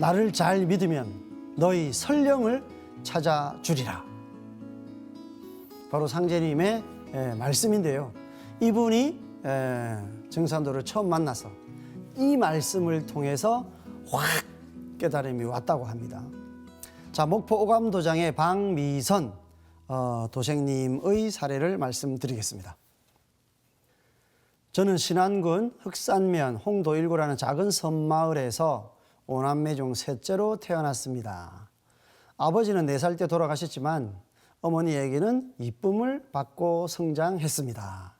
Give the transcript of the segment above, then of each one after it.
나를 잘 믿으면 너희 설령을 찾아주리라. 바로 상제님의 에, 말씀인데요. 이분이 에, 증산도를 처음 만나서 이 말씀을 통해서 확 깨달음이 왔다고 합니다. 자, 목포 오감도장의 방미선 어, 도생님의 사례를 말씀드리겠습니다. 저는 신안군 흑산면 홍도 일구라는 작은 섬마을에서 오남매 중 셋째로 태어났습니다. 아버지는 네살때 돌아가셨지만 어머니에게는 이쁨을 받고 성장했습니다.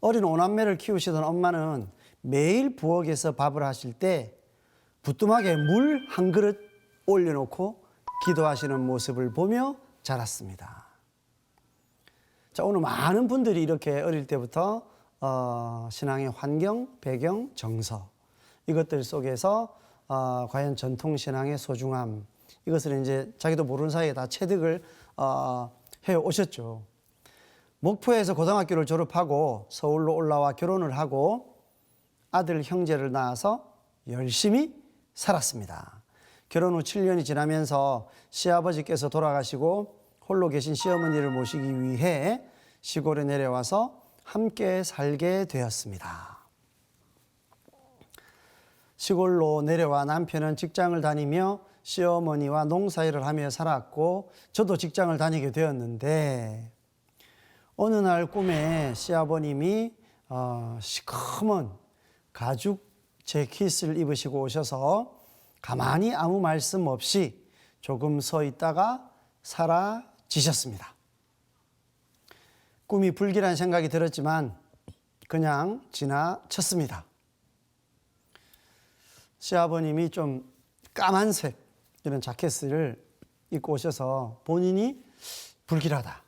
어린 오남매를 키우시던 엄마는 매일 부엌에서 밥을 하실 때 부뚜막에 물 한 그릇 올려놓고 기도하시는 모습을 보며 자랐습니다. 자, 오늘 많은 분들이 이렇게 어릴 때부터 어, 신앙의 환경, 배경, 정서 이것들 속에서 어, 과연 전통 신앙의 소중함 이것을 이제 자기도 모르는 사이에 다 체득을 어, 해 오셨죠. 목포에서 고등학교를 졸업하고 서울로 올라와 결혼을 하고 아들 형제를 낳아서 열심히 살았습니다. 결혼 후 7년이 지나면서 시아버지께서 돌아가시고 홀로 계신 시어머니를 모시기 위해 시골에 내려와서 함께 살게 되었습니다. 시골로 내려와 남편은 직장을 다니며 시어머니와 농사일을 하며 살았고 저도 직장을 다니게 되었는데 어느 날 꿈에 시아버님이 어, 시커먼 가죽 재킷을 입으시고 오셔서 가만히 아무 말씀 없이 조금 서 있다가 사라지셨습니다. 꿈이 불길한 생각이 들었지만 그냥 지나쳤습니다. 시아버님이 좀 까만색 이런 자켓을 입고 오셔서 본인이 불길하다.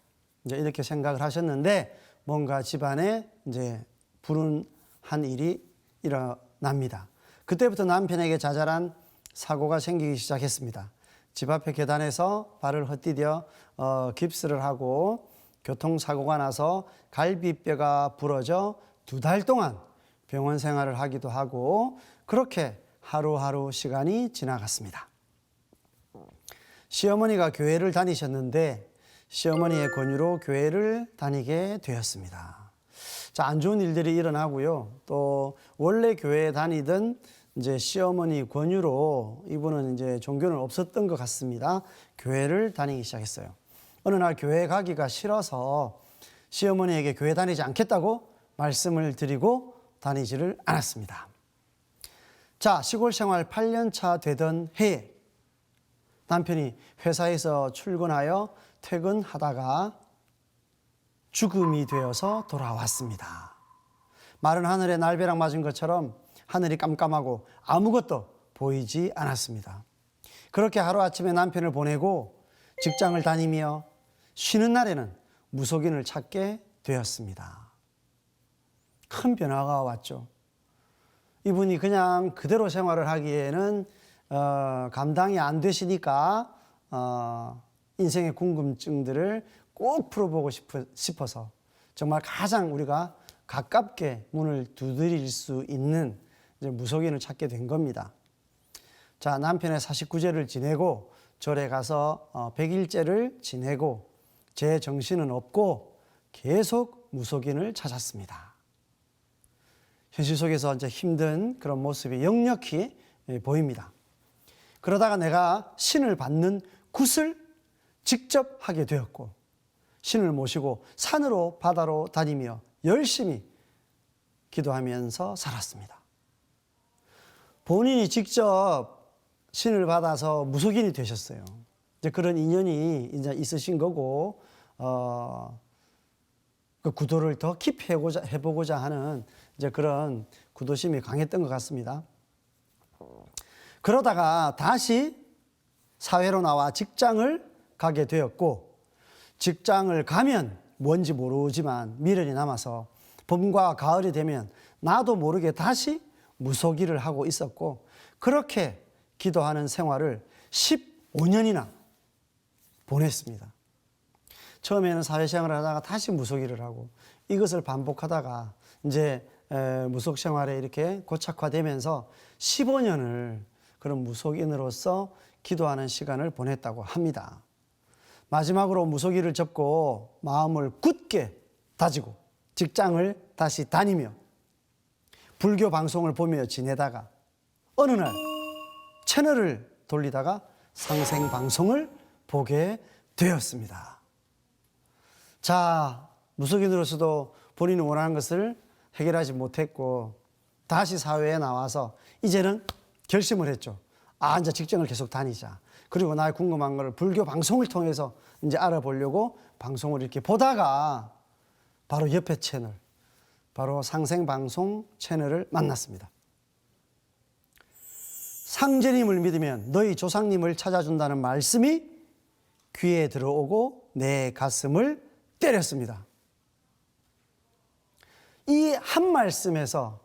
이제 이렇게 생각을 하셨는데 뭔가 집안에 이제 불운한 일이 일어납니다. 그때부터 남편에게 자잘한 사고가 생기기 시작했습니다. 집 앞에 계단에서 발을 헛디뎌 어, 깁스를 하고 교통사고가 나서 갈비뼈가 부러져 두 달 동안 병원 생활을 하기도 하고 그렇게 하루하루 시간이 지나갔습니다. 시어머니가 교회를 다니셨는데 시어머니의 권유로 교회를 다니게 되었습니다. 자, 안 좋은 일들이 일어나고요. 또 원래 교회에 다니던 이제 시어머니 권유로 이분은 이제 종교는 없었던 것 같습니다. 교회를 다니기 시작했어요. 어느 날 교회 가기가 싫어서 시어머니에게 교회 다니지 않겠다고 말씀을 드리고 다니지를 않았습니다. 자, 시골 생활 8년 차 되던 해에 남편이 회사에서 출근하여 퇴근하다가 죽음이 되어서 돌아왔습니다. 마른 하늘에 날벼락 맞은 것처럼 하늘이 깜깜하고 아무것도 보이지 않았습니다. 그렇게 하루아침에 남편을 보내고 직장을 다니며 쉬는 날에는 무속인을 찾게 되었습니다. 큰 변화가 왔죠. 이분이 그냥 그대로 생활을 하기에는 어, 감당이 안 되시니까 어, 인생의 궁금증들을 꼭 풀어보고 싶어, 싶어서 정말 가장 우리가 가깝게 문을 두드릴 수 있는 무속인을 찾게 된 겁니다. 자, 남편의 49제를 지내고 절에 가서 어, 100일째를 지내고 제 정신은 없고 계속 무속인을 찾았습니다. 현실 속에서 이제 힘든 그런 모습이 역력히 예, 보입니다. 그러다가 내가 신을 받는 굿을 직접 하게 되었고 신을 모시고 산으로 바다로 다니며 열심히 기도하면서 살았습니다. 본인이 직접 신을 받아서 무속인이 되셨어요. 이제 그런 인연이 이제 있으신 거고, 어, 그 구도를 더 깊이 해보자, 해보고자 하는 이제 그런 구도심이 강했던 것 같습니다. 그러다가 다시 사회로 나와 직장을 가게 되었고, 직장을 가면 뭔지 모르지만 미련이 남아서 봄과 가을이 되면 나도 모르게 다시 무속일을 하고 있었고, 그렇게 기도하는 생활을 15년이나 보냈습니다. 처음에는 사회생활을 하다가 다시 무속일을 하고 이것을 반복하다가 이제 무속 생활에 이렇게 고착화되면서 15년을 그런 무속인으로서 기도하는 시간을 보냈다고 합니다. 마지막으로 무속인을 접고 마음을 굳게 다지고 직장을 다시 다니며 불교 방송을 보며 지내다가 어느 날 채널을 돌리다가 상생 방송을 보게 되었습니다. 자, 무속인으로서도 본인이 원하는 것을 해결하지 못했고 다시 사회에 나와서 이제는 결심을 했죠. 아, 이제 직장을 계속 다니자. 그리고 나의 궁금한 거를 불교 방송을 통해서 이제 알아보려고 방송을 이렇게 보다가 바로 옆에 채널, 바로 상생방송 채널을 만났습니다. 상제님을 믿으면 너희 조상님을 찾아준다는 말씀이 귀에 들어오고 내 가슴을 때렸습니다. 이 한 말씀에서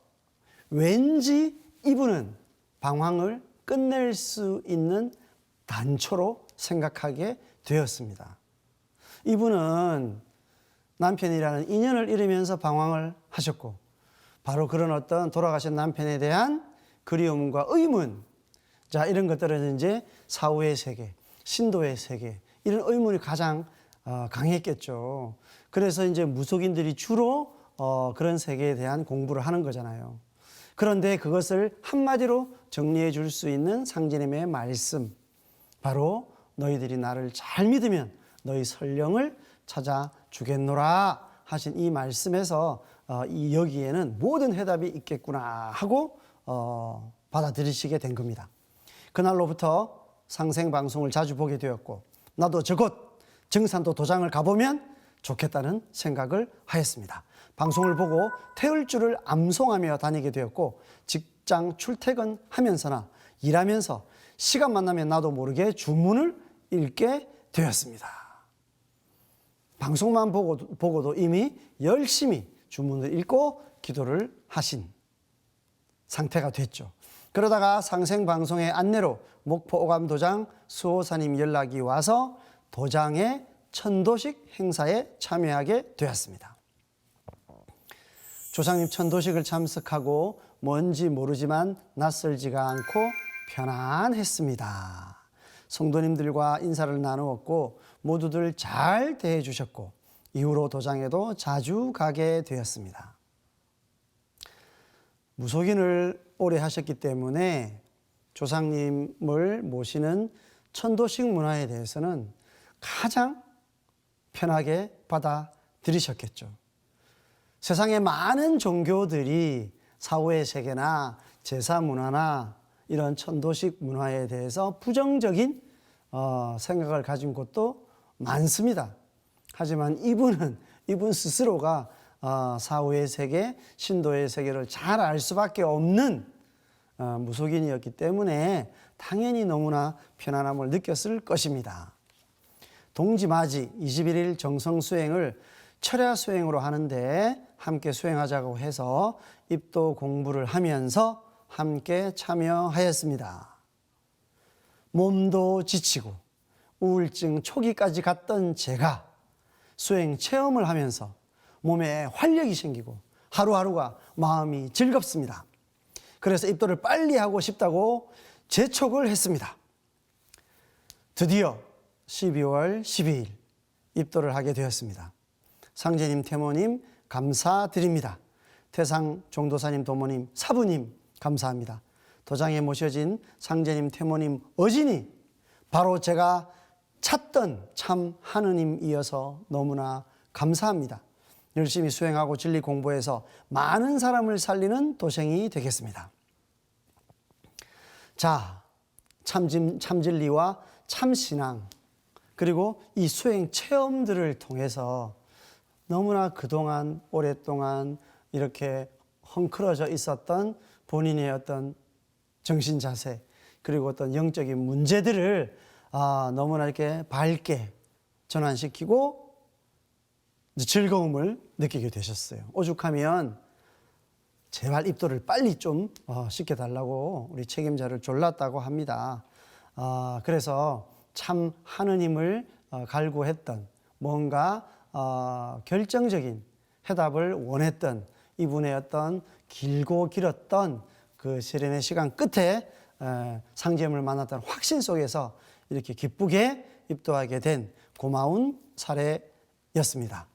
왠지 이분은 방황을 끝낼 수 있는 단초로 생각하게 되었습니다. 이분은 남편이라는 인연을 잃으면서 방황을 하셨고, 바로 그런 어떤 돌아가신 남편에 대한 그리움과 의문, 자, 이런 것들은 이제 사후의 세계, 신도의 세계, 이런 의문이 가장 어, 강했겠죠. 그래서 이제 무속인들이 주로 어, 그런 세계에 대한 공부를 하는 거잖아요. 그런데 그것을 한마디로 정리해 줄 수 있는 상제님의 말씀, 바로 너희들이 나를 잘 믿으면 너희 설령을 찾아 주겠노라 하신 이 말씀에서 어, 이 여기에는 모든 해답이 있겠구나 하고 어, 받아들이시게 된 겁니다. 그날로부터 상생 방송을 자주 보게 되었고 나도 저곳 증산도 도장을 가보면 좋겠다는 생각을 하였습니다. 방송을 보고 태울 줄을 암송하며 다니게 되었고 직장 출퇴근하면서나 일하면서 시간 만 나면 나도 모르게 주문을 읽게 되었습니다. 방송만 보고도, 보고도 이미 열심히 주문을 읽고 기도를 하신 상태가 됐죠. 그러다가 상생 방송의 안내로 목포 오감 도장 수호사님 연락이 와서 도장의 천도식 행사에 참여하게 되었습니다. 조상님 천도식을 참석하고 뭔지 모르지만 낯설지가 않고 편안했습니다. 성도님들과 인사를 나누었고 모두들 잘 대해 주셨고 이후로 도장에도 자주 가게 되었습니다. 무속인을 오래 하셨기 때문에 조상님을 모시는 천도식 문화에 대해서는 가장 편하게 받아들이셨겠죠. 세상의 많은 종교들이 사후의 세계나 제사 문화나 이런 천도식 문화에 대해서 부정적인 어, 생각을 가진 곳도 많습니다. 하지만 이분은 이분 스스로가 어, 사후의 세계, 신도의 세계를 잘 알 수밖에 없는 어, 무속인이었기 때문에 당연히 너무나 편안함을 느꼈을 것입니다. 동지맞이 21일 정성 수행을 철야 수행으로 하는데 함께 수행하자고 해서 입도 공부를 하면서 함께 참여하였습니다. 몸도 지치고 우울증 초기까지 갔던 제가 수행 체험을 하면서 몸에 활력이 생기고 하루하루가 마음이 즐겁습니다. 그래서 입도를 빨리 하고 싶다고 재촉을 했습니다. 드디어 12월 12일 입도를 하게 되었습니다. 상제님, 태모님 감사드립니다. 태상 종도사님, 도모님, 사부님 감사합니다. 도장에 모셔진 상제님, 태모님, 어진이 바로 제가 찾던 참 하느님이어서 너무나 감사합니다. 열심히 수행하고 진리 공부해서 많은 사람을 살리는 도생이 되겠습니다. 자, 참, 참진리와 참신앙, 그리고 이 수행 체험들을 통해서 너무나 그동안 오랫동안 이렇게 헝클어져 있었던 본인의 어떤 정신 자세, 그리고 어떤 영적인 문제들을 아, 너무나 이렇게 밝게 전환시키고 즐거움을 느끼게 되셨어요. 오죽하면 제발 입도를 빨리 좀 어, 시켜달라고 우리 책임자를 졸랐다고 합니다. 어, 그래서 참 하느님을 어, 갈구했던 뭔가 어, 결정적인 해답을 원했던 이분의 어떤 길고 길었던 그 세련의 시간 끝에 에, 상제님을 만났다는 확신 속에서 이렇게 기쁘게 입도하게 된 고마운 사례였습니다.